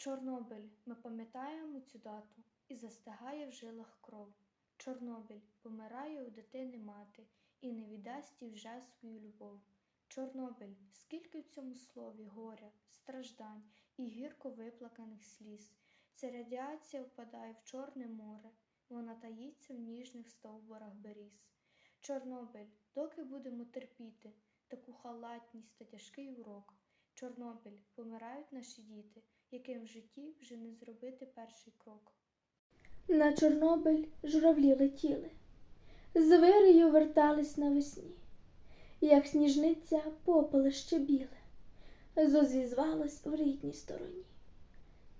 Чорнобиль, ми пам'ятаємо цю дату, і застигає в жилах кров. Чорнобиль, помирає у дитини мати, і не віддасть їй вже свою любов. Чорнобиль, скільки в цьому слові горя, страждань і гірко виплаканих сліз. Ця радіація впадає в Чорне море, вона таїться в ніжних стовбурах беріз. Чорнобиль, доки будемо терпіти таку халатність та тяжкий урок. Чорнобиль, помирають наші діти, яким в житті вже не зробити перший крок. На Чорнобиль журавлі летіли, з вирею вертались навесні, як сніжниця попелище біле, зозвізвалось в рідній стороні.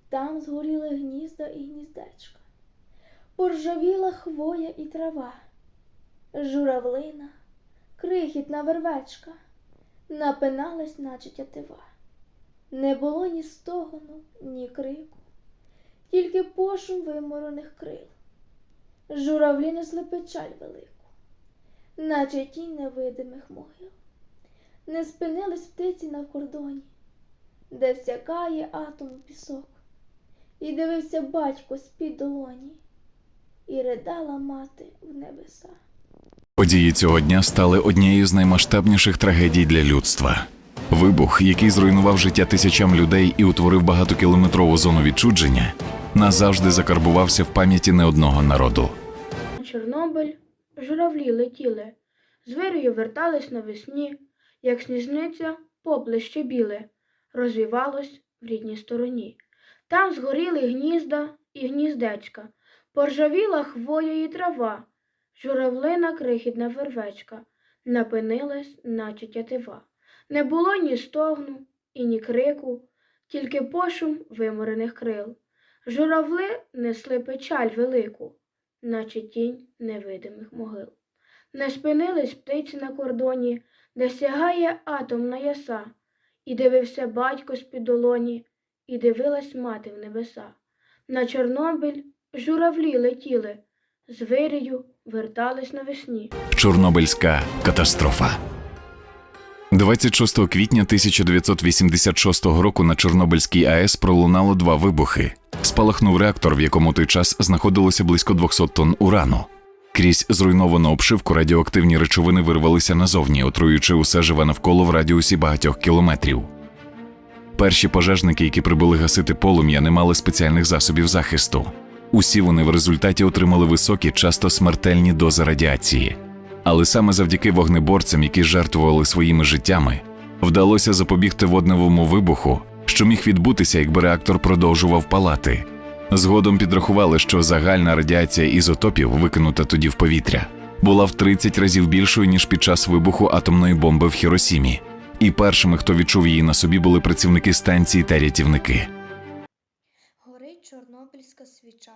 Там згоріли гнізда і гніздечка, поржавіла хвоя і трава, журавлина, крихітна вервечка, напиналась, наче тятива. Не було ні стогону, ні крику тільки пошум виморених крил. Журавлі несли печаль велику, наче тінь невидимих могил. Не спинились птиці на кордоні, де всякає атом пісок, і дивився батько з-під долоні, і ридала мати в небеса. Події цього дня стали однією з наймасштабніших трагедій для людства. Вибух, який зруйнував життя тисячам людей і утворив багатокілометрову зону відчудження, назавжди закарбувався в пам'яті не одного народу. Чорнобиль журавлі летіли, з вирою вертались навесні, як сніжниця поплеще біле, розвівалось в рідній стороні. Там згоріли гнізда і гніздечка, поржавіла хвоя і трава, журавлина крихітна вервечка, напинилась, наче тятива. Не було ні стогну і ні крику, тільки пошум виморених крил. Журавли несли печаль велику, наче тінь невидимих могил. Не спинились птиці на кордоні, де сягає атомна яса, і дивився батько з-під долоні, і дивилась мати в небеса. На Чорнобиль журавлі летіли, з вирію вертались навесні. Чорнобильська катастрофа. 26 квітня 1986 року на Чорнобильській АЕС пролунало два вибухи. Спалахнув реактор, в якому той час знаходилося близько 200 тонн урану. Крізь зруйновану обшивку радіоактивні речовини вирвалися назовні, отруюючи усе живе навколо в радіусі багатьох кілометрів. Перші пожежники, які прибули гасити полум'я, не мали спеціальних засобів захисту. Усі вони в результаті отримали високі, часто смертельні дози радіації. Але саме завдяки вогнеборцям, які жертвували своїми життями, вдалося запобігти водневому вибуху, що міг відбутися, якби реактор продовжував палати. Згодом підрахували, що загальна радіація ізотопів, викинута тоді в повітря, була в 30 разів більшою ніж під час вибуху атомної бомби в Хіросімі. І першими, хто відчув її на собі, були працівники станції та рятівники. Горить чорнобильська свіча,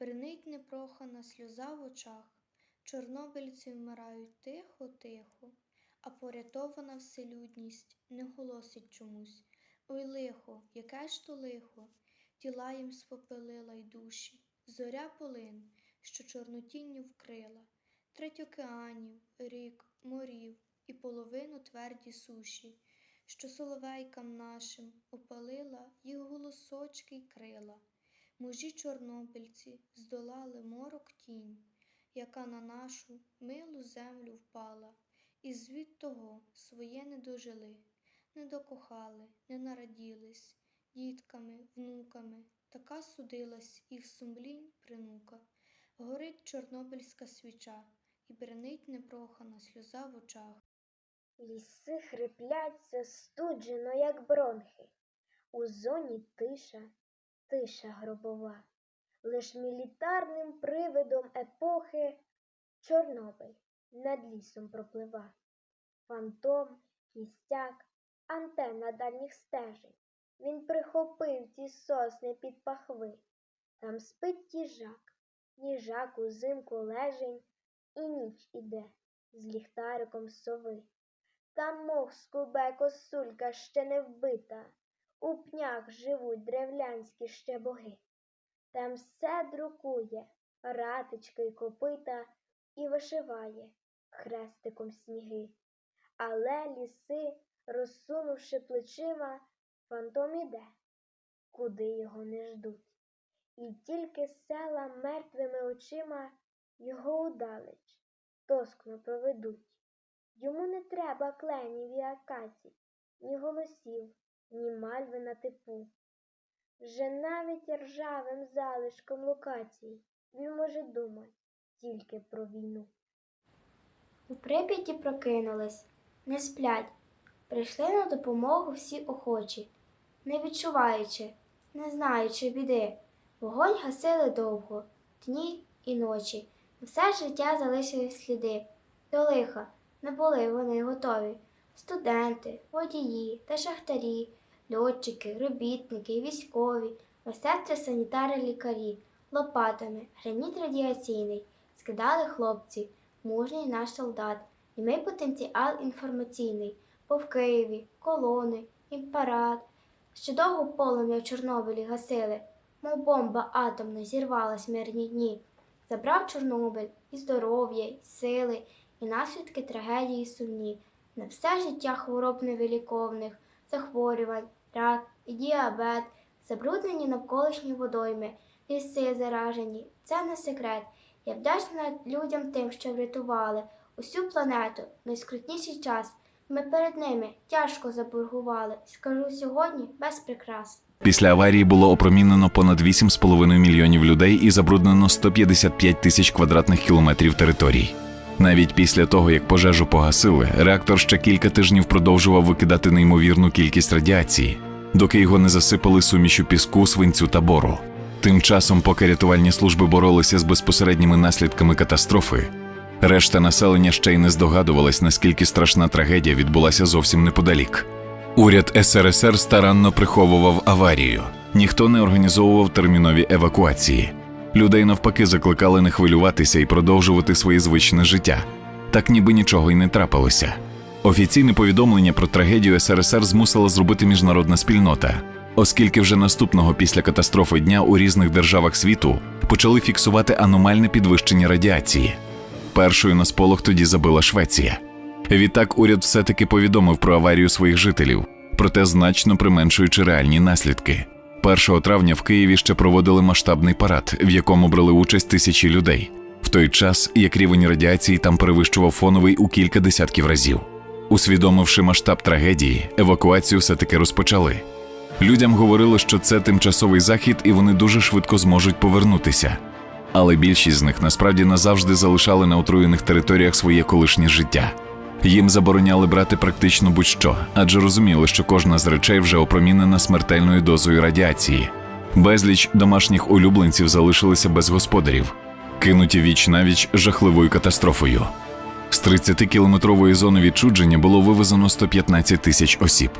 бринить непрохана сльоза в очах. Чорнобильці вмирають тихо-тихо, а порятована вселюдність не голосить чомусь. Ой лихо, яке ж то лихо, тіла їм спопелила й душі, зоря полин, що чорнотінню вкрила, треть океанів, рік, морів і половину тверді суші, що соловейкам нашим опалила їх голосочки й крила. Мужі чорнобильці здолали морок тінь, яка на нашу милу землю впала, і звід того своє не дожили, не докохали, не нараділись, дітками, внуками, така судилась їх сумлінь принука. Горить чорнобильська свіча, і бренить непрохана сльоза в очах. Ліси хриплять застуджено, як бронхи. У зоні тиша, тиша гробова. Лиш мілітарним привидом епохи Чорнобиль над лісом проплива. Фантом, кістяк, антенна дальніх стежень. Він прихопив ті сосни під пахви. Там спить їжак, їжак узимку лежень, і ніч іде з ліхтариком сови. Там мох скубе косулька ще не вбита, у пнях живуть древлянські ще боги. Там все друкує, ратички й копита, і вишиває хрестиком сніги. Але ліси, розсунувши плечима, фантом іде, куди його не ждуть. І тільки села мертвими очима його удалеч тоскно проведуть. Йому не треба кленів і акацій, ні голосів, ні мальви на типу. Вже навіть ржавим залишком локацій він може думати тільки про війну. У Прип'яті прокинулись, не сплять, прийшли на допомогу всі охочі, не відчуваючи, не знаючи біди. Вогонь гасили довго, дні і ночі. Все життя залишили сліди. До лиха не були вони готові. Студенти, водії та шахтарі, льотчики, робітники, військові, медсестри, санітари, лікарі, лопатами, граніт радіаційний, скидали хлопці, мужній наш солдат, і ми потенціал інформаційний, бо в Києві, колони, імперат, що довго полум'я в Чорнобилі гасили, мов бомба атомна зірвалась мирні дні. Забрав Чорнобиль і здоров'я, і сили, і наслідки трагедії сумні, на все життя хвороб невиліковних, захворювань, рак і діабет, забруднені навколишні водойми, ліси заражені. Це не секрет. Я вдячна людям тим, що врятували усю планету найскрутніший час. Ми перед ними тяжко заборгували. Скажу сьогодні без прикрас. Після аварії було опромінено понад 8,5 мільйонів людей і забруднено 155 тисяч квадратних кілометрів територій. Навіть після того, як пожежу погасили, реактор ще кілька тижнів продовжував викидати неймовірну кількість радіації, доки його не засипали сумішю піску, свинцю та бору. Тим часом, поки рятувальні служби боролися з безпосередніми наслідками катастрофи, решта населення ще й не здогадувалась, наскільки страшна трагедія відбулася зовсім неподалік. Уряд СРСР старанно приховував аварію. Ніхто не організовував термінові евакуації. Людей навпаки закликали не хвилюватися і продовжувати своє звичне життя. Так ніби нічого й не трапилося. Офіційне повідомлення про трагедію СРСР змусила зробити міжнародна спільнота, оскільки вже наступного після катастрофи дня у різних державах світу почали фіксувати аномальне підвищення радіації. Першою на сполох тоді забила Швеція. Відтак уряд все-таки повідомив про аварію своїх жителів, проте значно применшуючи реальні наслідки. 1 травня в Києві ще проводили масштабний парад, в якому брали участь тисячі людей, в той час як рівень радіації там перевищував фоновий у кілька десятків разів. Усвідомивши масштаб трагедії, евакуацію все-таки розпочали. Людям говорили, що це тимчасовий захід і вони дуже швидко зможуть повернутися. Але більшість з них насправді назавжди залишали на отруєних територіях своє колишнє життя. Їм забороняли брати практично будь-що, адже розуміли, що кожна з речей вже опромінена смертельною дозою радіації. Безліч домашніх улюбленців залишилися без господарів, кинуті віч навіч жахливою катастрофою. З 30-кілометрової зони відчудження було вивезено 115 тисяч осіб.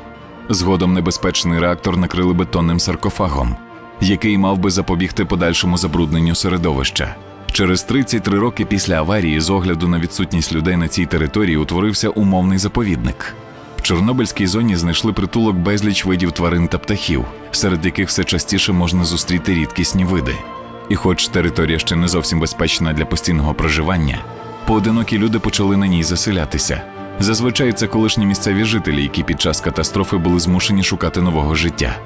Згодом небезпечний реактор накрили бетонним саркофагом, який мав би запобігти подальшому забрудненню середовища. Через 33 роки після аварії, з огляду на відсутність людей на цій території, утворився умовний заповідник. В Чорнобильській зоні знайшли притулок безліч видів тварин та птахів, серед яких все частіше можна зустріти рідкісні види. І хоч територія ще не зовсім безпечна для постійного проживання, поодинокі люди почали на ній заселятися. Зазвичай це колишні місцеві жителі, які під час катастрофи були змушені шукати нового життя.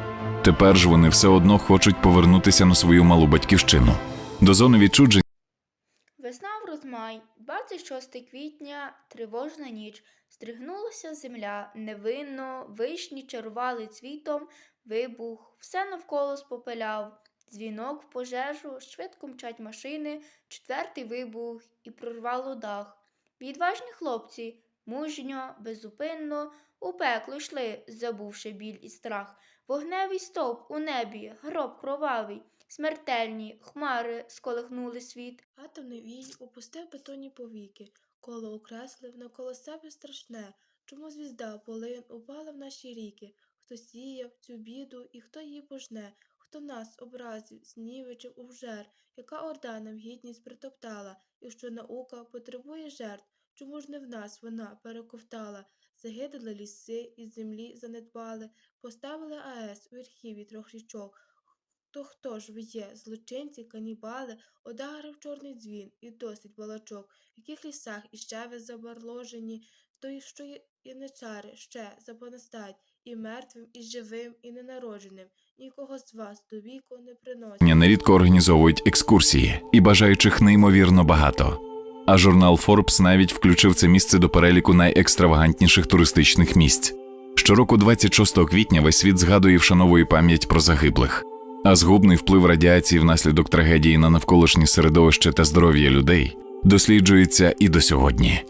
Тепер ж вони все одно хочуть повернутися на свою малу батьківщину. До зони відчудження Розмай, 26 квітня, тривожна ніч. Стригнулася земля, невинно, вишні чарували цвітом, вибух, все навколо спопеляв. Дзвінок в пожежу, швидко мчать машини, четвертий вибух і прорвало дах. Відважні хлопці, мужньо, безупинно, у пекло йшли, забувши біль і страх. Вогневий стовп у небі, гроб кровавий, смертельні хмари сколихнули світ. Атомний вій опустив бетонні повіки, коло окреслив навколо себе страшне, чому звізда полин упала в наші ріки, хто сіяв цю біду і хто її пожне, хто нас образив, знівечив увжер, яка орда нам гідність притоптала, і що наука потребує жертв, чому ж не в нас вона перековтала, загидали ліси і землі занедбали, поставили АЕС у верхів'ї трьох річок, То хто ж ви є? Злочинці, канібали, одарив чорний дзвін і досить балачок, в яких лісах іще ви забарложені, то й що яничари ще запонестать, і мертвим, і живим, і ненародженим, нікого з вас до віку не приносять. Нерідко організовують екскурсії, і бажаючих неймовірно багато. А журнал Forbes навіть включив це місце до переліку найекстравагантніших туристичних місць. Щороку, 26 квітня, весь світ згадує вшановує пам'ять про загиблих. А згубний вплив радіації внаслідок трагедії на навколишнє середовище та здоров'я людей досліджується і до сьогодні.